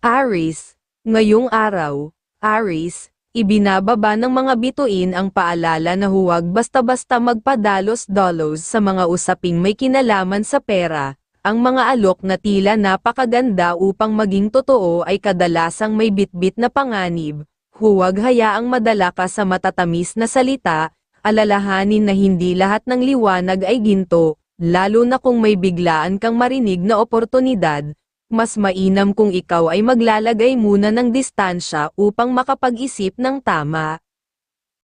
Aris, ngayong araw, Aris, ibinababa ng mga bituin ang paalala na huwag basta-basta magpadalos-dolos sa mga usaping may kinalaman sa pera. Ang mga alok na tila napakaganda upang maging totoo ay kadalasang may bitbit na panganib. Huwag hayaang madala ka sa matatamis na salita, alalahanin na hindi lahat ng liwanag ay ginto, lalo na kung may biglaan kang marinig na oportunidad, mas mainam kung ikaw ay maglalagay muna ng distansya upang makapag-isip ng tama.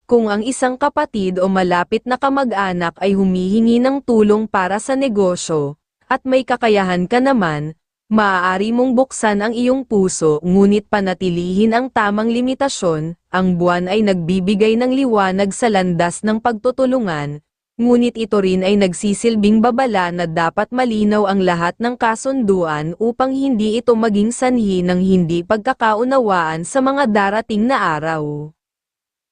Kung ang isang kapatid o malapit na kamag-anak ay humihingi ng tulong para sa negosyo, at may kakayahan ka naman, maaari mong buksan ang iyong puso ngunit panatilihin ang tamang limitasyon, ang buwan ay nagbibigay ng liwanag sa landas ng pagtutulungan, ngunit ito rin ay nagsisilbing babala na dapat malinaw ang lahat ng kasunduan upang hindi ito maging sanhi ng hindi pagkakaunawaan sa mga darating na araw.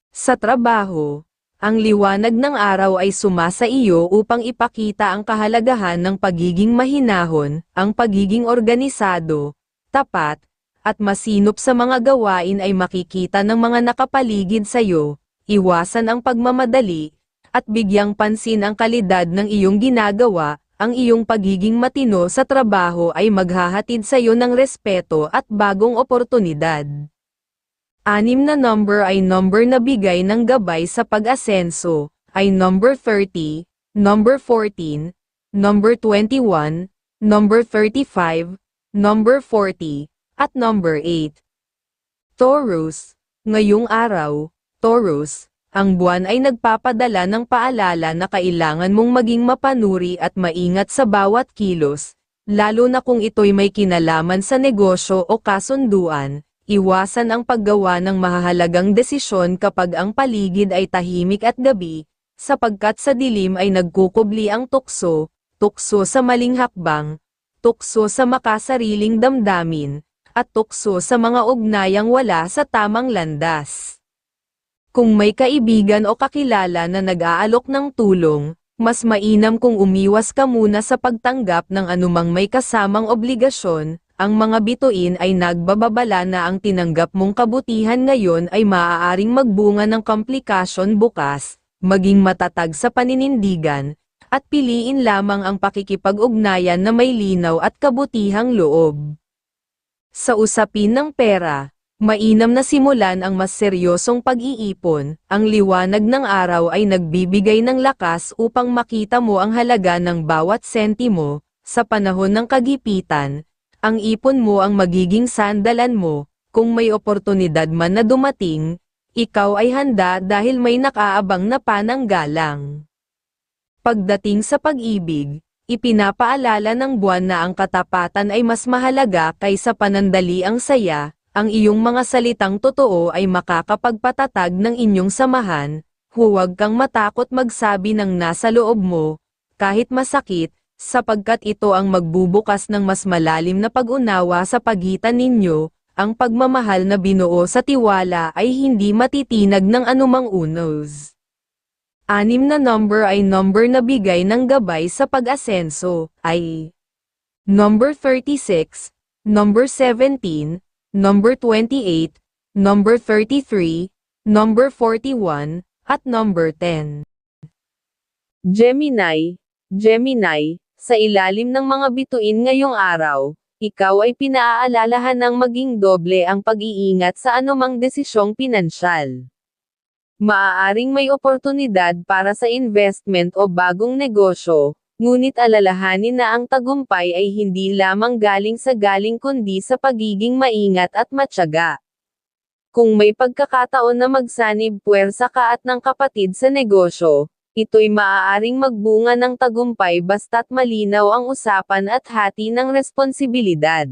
Sa trabaho, ang liwanag ng araw ay sumasa iyo upang ipakita ang kahalagahan ng pagiging mahinahon, ang pagiging organisado, tapat, at masinop sa mga gawain ay makikita ng mga nakapaligid sa iyo, iwasan ang pagmamadali, at bigyang pansin ang kalidad ng iyong ginagawa, ang iyong pagiging matino sa trabaho ay maghahatid sa iyo ng respeto at bagong oportunidad. Anim na number ay number na bigay ng gabay sa pag-asenso, ay number 30, number 14, number 21, number 35, number 40, at number 8. Taurus, ngayong araw, Taurus, ang buwan ay nagpapadala ng paalala na kailangan mong maging mapanuri at maingat sa bawat kilos, lalo na kung ito'y may kinalaman sa negosyo o kasunduan, Iwasan ang paggawa ng mahahalagang desisyon kapag ang paligid ay tahimik at gabi, sapagkat sa dilim ay nagkukubli ang tukso, tukso sa maling hakbang, tukso sa makasariling damdamin, at tukso sa mga ugnayang wala sa tamang landas. Kung may kaibigan o kakilala na nag-aalok ng tulong, mas mainam kung umiwas ka muna sa pagtanggap ng anumang may kasamang obligasyon, ang mga bituin ay nagbababala na ang tinanggap mong kabutihan ngayon ay maaaring magbunga ng komplikasyon bukas, maging matatag sa paninindigan, at piliin lamang ang pakikipag-ugnayan na may linaw at kabutihang loob. Sa usapin ng pera, mainam na simulan ang mas seryosong pag-iipon, ang liwanag ng araw ay nagbibigay ng lakas upang makita mo ang halaga ng bawat sentimo, sa panahon ng kagipitan, ang ipon mo ang magiging sandalan mo, kung may oportunidad man na dumating, ikaw ay handa dahil may nakaabang na pananggalang. Pagdating sa pag-ibig, ipinapaalala ng buwan na ang katapatan ay mas mahalaga kaysa panandali ang saya, ang iyong mga salitang totoo ay makakapagpatatag ng inyong samahan, huwag kang matakot magsabi ng nasa loob mo, kahit masakit, sapagkat ito ang magbubukas ng mas malalim na pag-unawa sa pagitan ninyo, ang pagmamahal na binuo sa tiwala ay hindi matitinag ng anumang unos. Anim na number ay number na bigay ng gabay sa pag-asenso, ay number 36, number 17, number 28, number 33, number 41, at number 10. Gemini, Gemini, sa ilalim ng mga bituin ngayong araw, ikaw ay pinaaalalahan ng maging doble ang pag-iingat sa anumang desisyong pinansyal. Maaaring may oportunidad para sa investment o bagong negosyo, ngunit alalahanin na ang tagumpay ay hindi lamang galing sa galing kundi sa pagiging maingat at matyaga. Kung may pagkakataon na magsanib puwersa ka at ng kapatid sa negosyo, ito'y maaaring magbunga ng tagumpay basta't malinaw ang usapan at hati ng responsibilidad.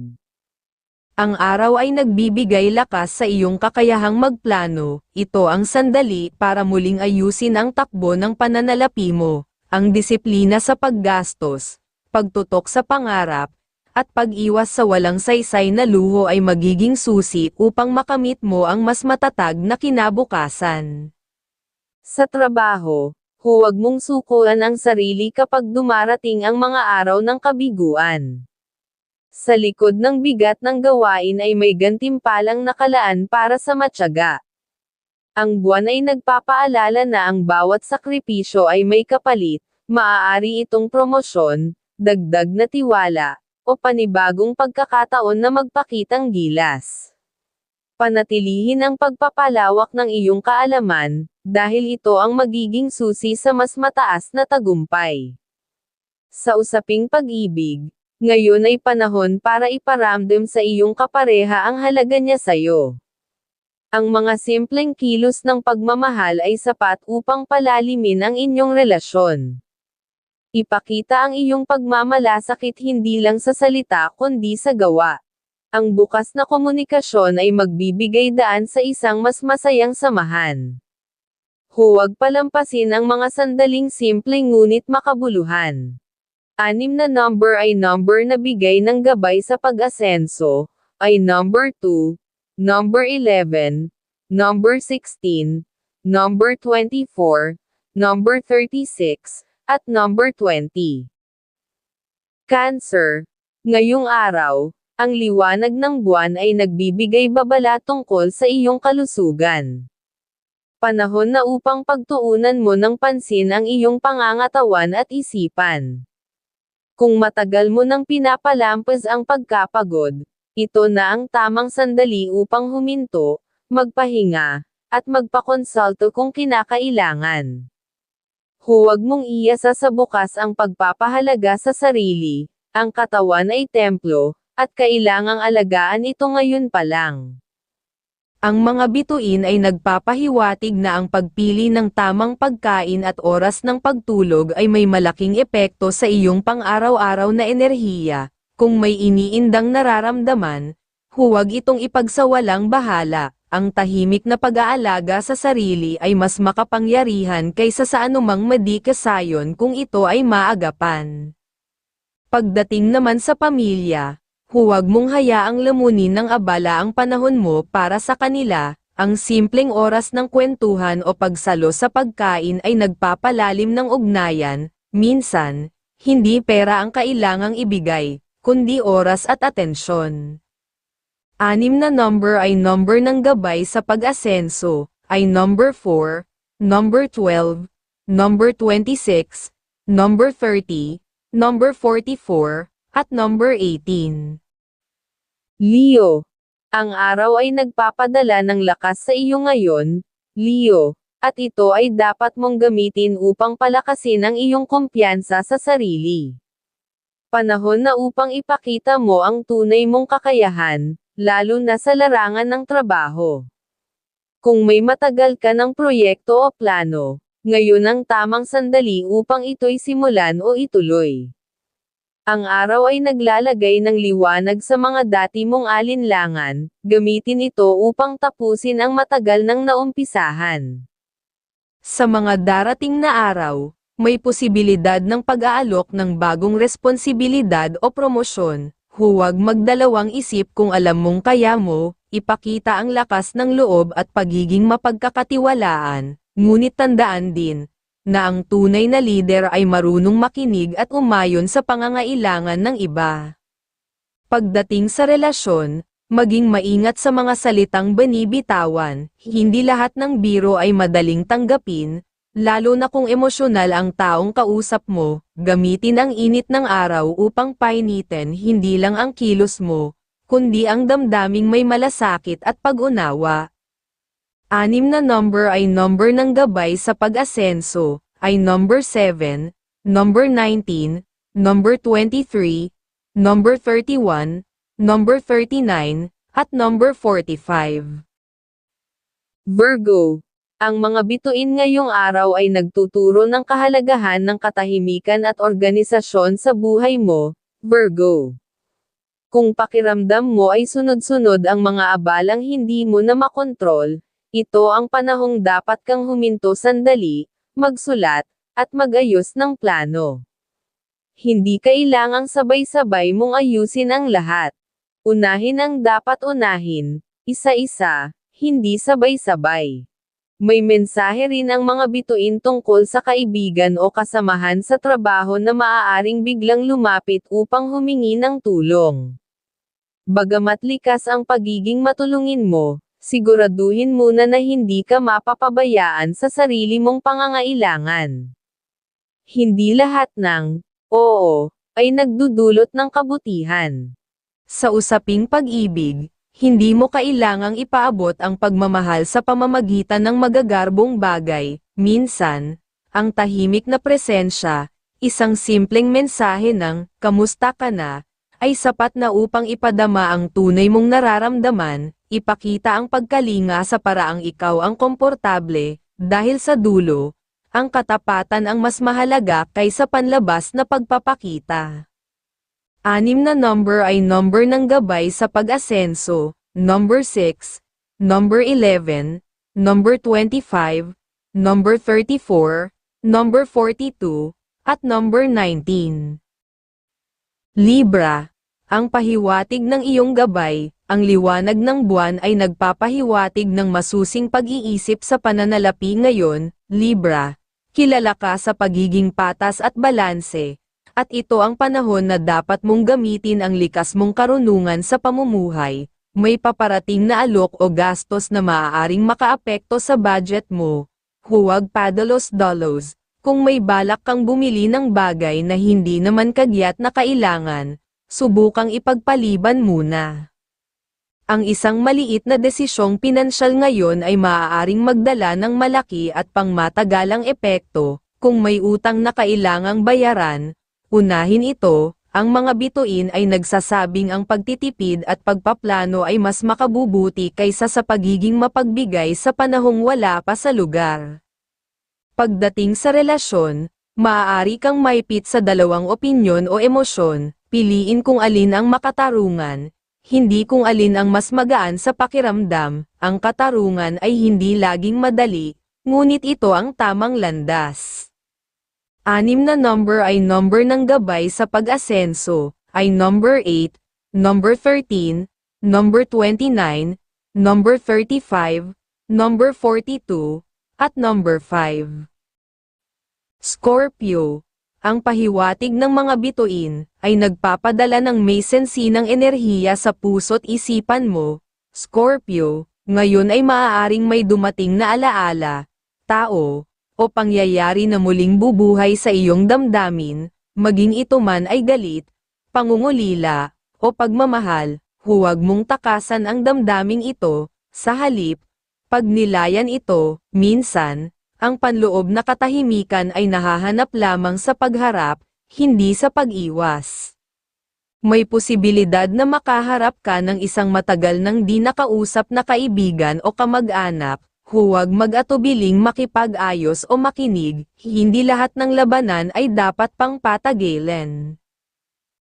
Ang araw ay nagbibigay lakas sa iyong kakayahang magplano, ito ang sandali para muling ayusin ang takbo ng pananalapi mo, ang disiplina sa paggastos, pagtutok sa pangarap, at pag-iwas sa walang saysay na luho ay magiging susi upang makamit mo ang mas matatag na kinabukasan. Sa trabaho, Huwag mong sukuan ang sarili kapag dumarating ang mga araw ng kabiguan. Sa likod ng bigat ng gawain ay may gantimpalang nakalaan para sa matyaga. Ang buwan ay nagpapaalala na ang bawat sakripisyo ay may kapalit, maaari itong promosyon, dagdag na tiwala, o panibagong pagkakataon na magpakitang gilas. Panatilihin ang pagpapalawak ng iyong kaalaman, dahil ito ang magiging susi sa mas mataas na tagumpay. Sa usaping pag-ibig, ngayon ay panahon para iparamdam sa iyong kapareha ang halaga niya sa'yo. Ang mga simpleng kilos ng pagmamahal ay sapat upang palalimin ang inyong relasyon. Ipakita ang iyong pagmamalasakit hindi lang sa salita kundi sa gawa. Ang bukas na komunikasyon ay magbibigay daan sa isang mas masayang samahan. Huwag palampasin ang mga sandaling simpleng ngunit makabuluhan. Anim na number ay number na bigay ng gabay sa pag-asenso, ay number 2, number 11, number 16, number 24, number 36, at number 20. Cancer. Ngayong araw, ang liwanag ng buwan ay nagbibigay babala tungkol sa iyong kalusugan. Panahon na upang pagtuunan mo ng pansin ang iyong pangangatawan at isipan. Kung matagal mo nang pinapalampas ang pagkapagod, ito na ang tamang sandali upang huminto, magpahinga, at magpakonsulto kung kinakailangan. Huwag mong iasa sa bukas ang pagpapahalaga sa sarili, ang katawan ay templo, at kailangang alagaan ito ngayon pa lang. Ang mga bituin ay nagpapahiwatig na ang pagpili ng tamang pagkain at oras ng pagtulog ay may malaking epekto sa iyong pang-araw-araw na enerhiya. Kung may iniindang nararamdaman, huwag itong ipagsawalang bahala. Ang tahimik na pag-aalaga sa sarili ay mas makapangyarihan kaysa sa anumang madikasayon kung ito ay maagapan. Pagdating naman sa pamilya, huwag mong hayaang lamunin ng abala ang panahon mo para sa kanila, ang simpleng oras ng kwentuhan o pagsalo sa pagkain ay nagpapalalim ng ugnayan, minsan, hindi pera ang kailangang ibigay, kundi oras at atensyon. Anim na number ay number ng gabay sa pag-asenso, ay number 4, number 12, number 26, number 30, number 44, at number 18. Leo. Ang araw ay nagpapadala ng lakas sa iyo ngayon, Leo, at ito ay dapat mong gamitin upang palakasin ang iyong kumpiyansa sa sarili. Panahon na upang ipakita mo ang tunay mong kakayahan, lalo na sa larangan ng trabaho. Kung may matagal ka ng proyekto o plano, ngayon ang tamang sandali upang ito'y simulan o ituloy. Ang araw ay naglalagay ng liwanag sa mga dati mong alinlangan, gamitin ito upang tapusin ang matagal nang naumpisahan. Sa mga darating na araw, may posibilidad ng pag-aalok ng bagong responsibilidad o promosyon, Huwag magdalawang isip kung alam mong kaya mo, ipakita ang lakas ng loob at pagiging mapagkakatiwalaan, ngunit tandaan din, na ang tunay na lider ay marunong makinig at umayon sa pangangailangan ng iba. Pagdating sa relasyon, maging maingat sa mga salitang banibitawan, hindi lahat ng biro ay madaling tanggapin, Lalo na kung emosyonal ang taong kausap mo, gamitin ang init ng araw upang painitin hindi lang ang kilos mo, kundi ang damdaming may malasakit at pag-unawa. Anim na number ay number ng gabay sa pag-asenso, ay number 7, number 19, number 23, number 31, number 39, at number 45. Virgo ang mga bituin ngayong araw ay nagtuturo ng kahalagahan ng katahimikan at organisasyon sa buhay mo, Virgo. Kung pakiramdam mo ay sunod-sunod ang mga abalang hindi mo na makontrol, ito ang panahong dapat kang huminto sandali, magsulat, at magayos ng plano. Hindi kailangang sabay-sabay mong ayusin ang lahat. Unahin ang dapat unahin, isa-isa, hindi sabay-sabay. May mensahe rin ang mga bituin tungkol sa kaibigan o kasamahan sa trabaho na maaaring biglang lumapit upang humingi ng tulong. Bagamat likas ang pagiging matulungin mo, siguraduhin muna na hindi ka mapapabayaan sa sarili mong pangangailangan. Hindi lahat ng oo ay nagdudulot ng kabutihan. Sa usaping pag-ibig, hindi mo kailangang ipaabot ang pagmamahal sa pamamagitan ng magagarbong bagay, minsan, ang tahimik na presensya, isang simpleng mensahe ng, kamusta ka na, ay sapat na upang ipadama ang tunay mong nararamdaman, ipakita ang pagkalinga sa paraang ikaw ang komportable, dahil sa dulo, ang katapatan ang mas mahalaga kaysa panlabas na pagpapakita. Anim na number ay number ng gabay sa pag-asenso, number 6, number 11, number 25, number 34, number 42, at number 19. Libra, ang pahiwatig ng iyong gabay, ang liwanag ng buwan ay nagpapahiwatig ng masusing pag-iisip sa pananalapi ngayon, Libra. Kilala ka sa pagiging patas at balanse, at ito ang panahon na dapat mong gamitin ang likas mong karunungan sa pamumuhay, may paparating na alok o gastos na maaaring makaapekto sa budget mo. Huwag padalos-dalos, kung may balak kang bumili ng bagay na hindi naman kagyat na kailangan, subukang ipagpaliban muna. Ang isang maliit na desisyong pinansyal ngayon ay maaaring magdala ng malaki at pangmatagalang epekto, kung may utang na kailangang bayaran, Unahin ito, ang mga bituin ay nagsasabing ang pagtitipid at pagpaplano ay mas makabubuti kaysa sa pagiging mapagbigay sa panahong wala pa sa lugar. Pagdating sa relasyon, maaari kang maipit sa dalawang opinyon o emosyon, piliin kung alin ang makatarungan, hindi kung alin ang mas magaan sa pakiramdam, ang katarungan ay hindi laging madali, ngunit ito ang tamang landas. Anim na number ay number ng gabay sa pag-asenso, ay number 8, number 13, number 29, number 35, number 42, at number 5. Scorpio, ang pahiwatig ng mga bituin, ay nagpapadala ng may sensinang enerhiya sa puso't isipan mo. Scorpio, ngayon ay maaaring may dumating na alaala, tao, o pangyayari na muling bubuhay sa iyong damdamin, maging ito man ay galit, pangungulila, o pagmamahal, huwag mong takasan ang damdaming ito, sa halip, pag nilayan ito, minsan, ang panloob na katahimikan ay nahahanap lamang sa pagharap, hindi sa pag-iwas. May posibilidad na makaharap ka ng isang matagal nang di nakausap na kaibigan o kamag-anak, Huwag mag-atubiling makipag-ayos o makinig, hindi lahat ng labanan ay dapat pang patagilan.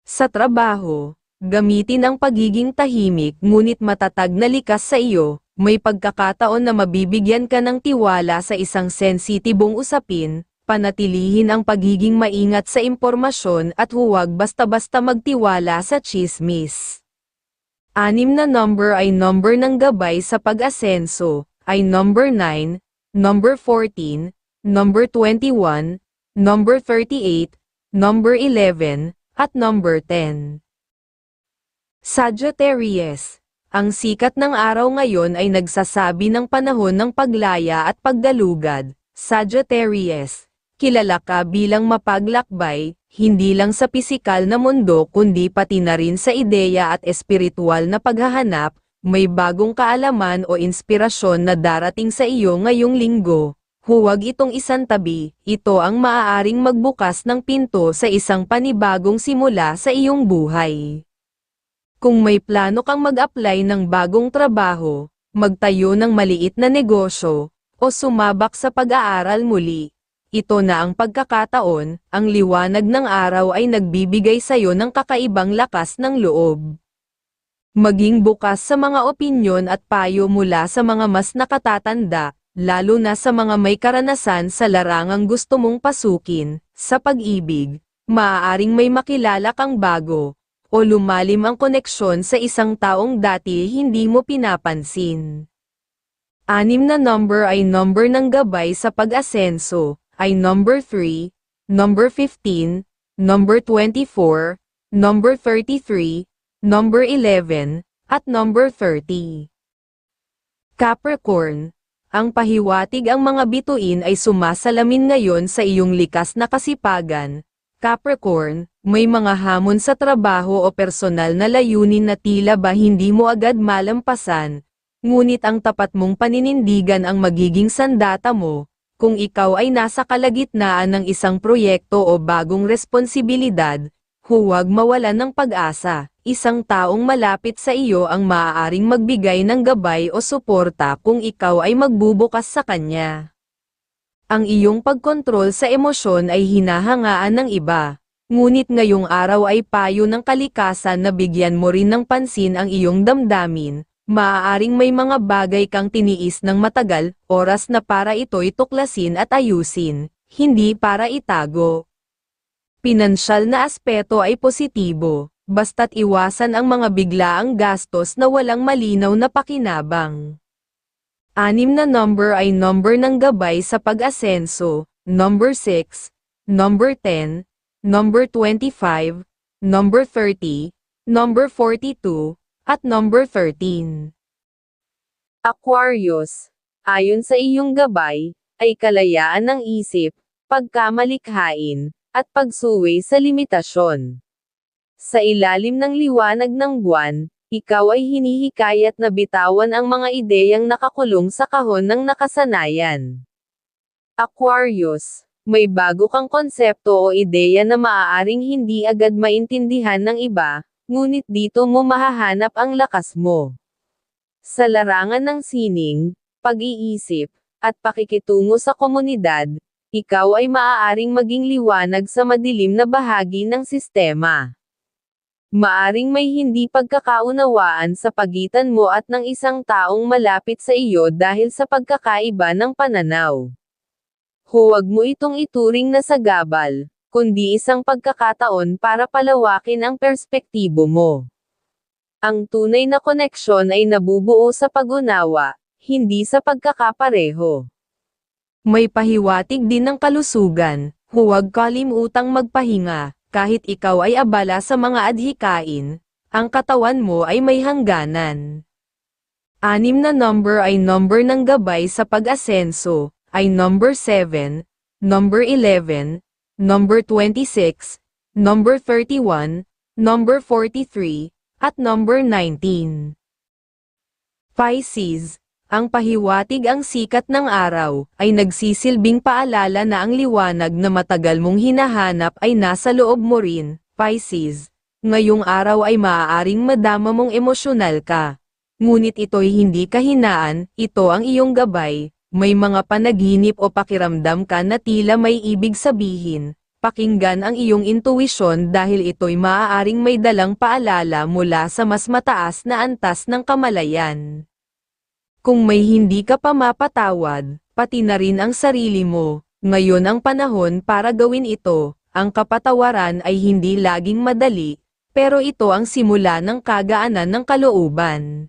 Sa trabaho, gamitin ang pagiging tahimik ngunit matatag na likas sa iyo, may pagkakataon na mabibigyan ka ng tiwala sa isang sensitibong usapin, panatilihin ang pagiging maingat sa impormasyon at huwag basta-basta magtiwala sa chismis. Anim na number ay number ng gabay sa pag-asenso, ay number 9, number 14, number 21, number 38, number 11, at number 10. Sagittarius Ang sikat ng araw ngayon ay nagsasabi ng panahon ng paglaya at pagdalugad. Sagittarius, kilala ka bilang mapaglakbay, hindi lang sa pisikal na mundo kundi pati na rin sa ideya at espiritual na paghahanap, may bagong kaalaman o inspirasyon na darating sa iyo ngayong linggo. Huwag itong isantabi, ito ang maaaring magbukas ng pinto sa isang panibagong simula sa iyong buhay. Kung may plano kang mag-apply ng bagong trabaho, magtayo ng maliit na negosyo, o sumabak sa pag-aaral muli, ito na ang pagkakataon, ang liwanag ng araw ay nagbibigay sa iyo ng kakaibang lakas ng loob. Maging bukas sa mga opinyon at payo mula sa mga mas nakatatanda, lalo na sa mga may karanasan sa larangang gusto mong pasukin, sa pag-ibig, maaaring may makilala kang bago, o lumalim ang koneksyon sa isang taong dati hindi mo pinapansin. Anim na number ay number ng gabay sa pag-asenso, ay number 3, number 15, number 24, number 33, number 11, at number 30. Capricorn, ang pahiwatig ang mga bituin ay sumasalamin ngayon sa iyong likas na kasipagan. Capricorn, may mga hamon sa trabaho o personal na layunin na tila ba hindi mo agad malampasan, ngunit ang tapat mong paninindigan ang magiging sandata mo, kung ikaw ay nasa kalagitnaan ng isang proyekto o bagong responsibilidad, huwag mawalan ng pag-asa. Isang taong malapit sa iyo ang maaaring magbigay ng gabay o suporta kung ikaw ay magbubukas sa kanya. Ang iyong pagkontrol sa emosyon ay hinahangaan ng iba. Ngunit ngayong araw ay payo ng kalikasan na bigyan mo rin ng pansin ang iyong damdamin, maaaring may mga bagay kang tiniis ng matagal, oras na para ito'y tuklasin at ayusin, hindi para itago. Pinansyal na aspeto ay positibo, basta't iwasan ang mga biglaang gastos na walang malinaw na pakinabang. Anim na number ay number ng gabay sa pag-asenso, number 6, number 10, number 25, number 30, number 42, at number 13. Aquarius, ayon sa iyong gabay, ay kalayaan ng isip, pagkamalikhain, at pagsuwi sa limitasyon. Sa ilalim ng liwanag ng buwan, ikaw ay hinihikayat na bitawan ang mga ideyang nakakulong sa kahon ng nakasanayan. Aquarius, may bago kang konsepto o ideya na maaaring hindi agad maintindihan ng iba, ngunit dito mo mahahanap ang lakas mo. Sa larangan ng sining, pag-iisip, at pakikitungo sa komunidad, ikaw ay maaaring maging liwanag sa madilim na bahagi ng sistema. Maaring may hindi pagkakaunawaan sa pagitan mo at ng isang taong malapit sa iyo dahil sa pagkakaiba ng pananaw. Huwag mo itong ituring na sagabal, kundi isang pagkakataon para palawakin ang perspektibo mo. Ang tunay na koneksyon ay nabubuo sa pag-unawa, hindi sa pagkakapareho. May pahiwatig din ng kalusugan, huwag kalimutang magpahinga, kahit ikaw ay abala sa mga adhikain, ang katawan mo ay may hangganan. Anim na number ay number ng gabay sa pag-asenso, ay number 7, number 11, number 26, number 31, number 43, at number 19. Pisces, ang pahiwatig ang sikat ng araw, ay nagsisilbing paalala na ang liwanag na matagal mong hinahanap ay nasa loob mo rin, Pisces. Ngayong araw ay maaaring madama mong emosyonal ka. Ngunit ito'y hindi kahinaan, ito ang iyong gabay, may mga panaginip o pakiramdam ka na tila may ibig sabihin, pakinggan ang iyong intuwisyon dahil ito'y maaaring may dalang paalala mula sa mas mataas na antas ng kamalayan. Kung may hindi ka pa mapatawad, pati na rin ang sarili mo, ngayon ang panahon para gawin ito, ang kapatawaran ay hindi laging madali, pero ito ang simula ng kagaanan ng kalooban.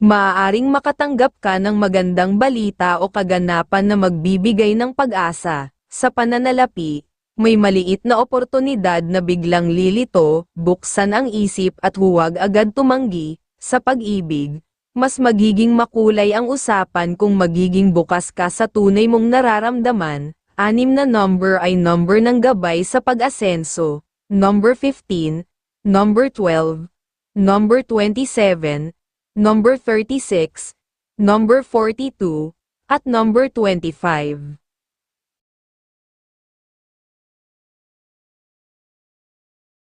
Maaaring makatanggap ka ng magandang balita o kaganapan na magbibigay ng pag-asa, sa pananalapi, may maliit na oportunidad na biglang lilito, buksan ang isip at huwag agad tumanggi, sa pag-ibig, mas magiging makulay ang usapan kung magiging bukas ka sa tunay mong nararamdaman. Anim na number ay number ng gabay sa pag-asenso, number 15, number 12, number 27, number 36, number 42, at number 25.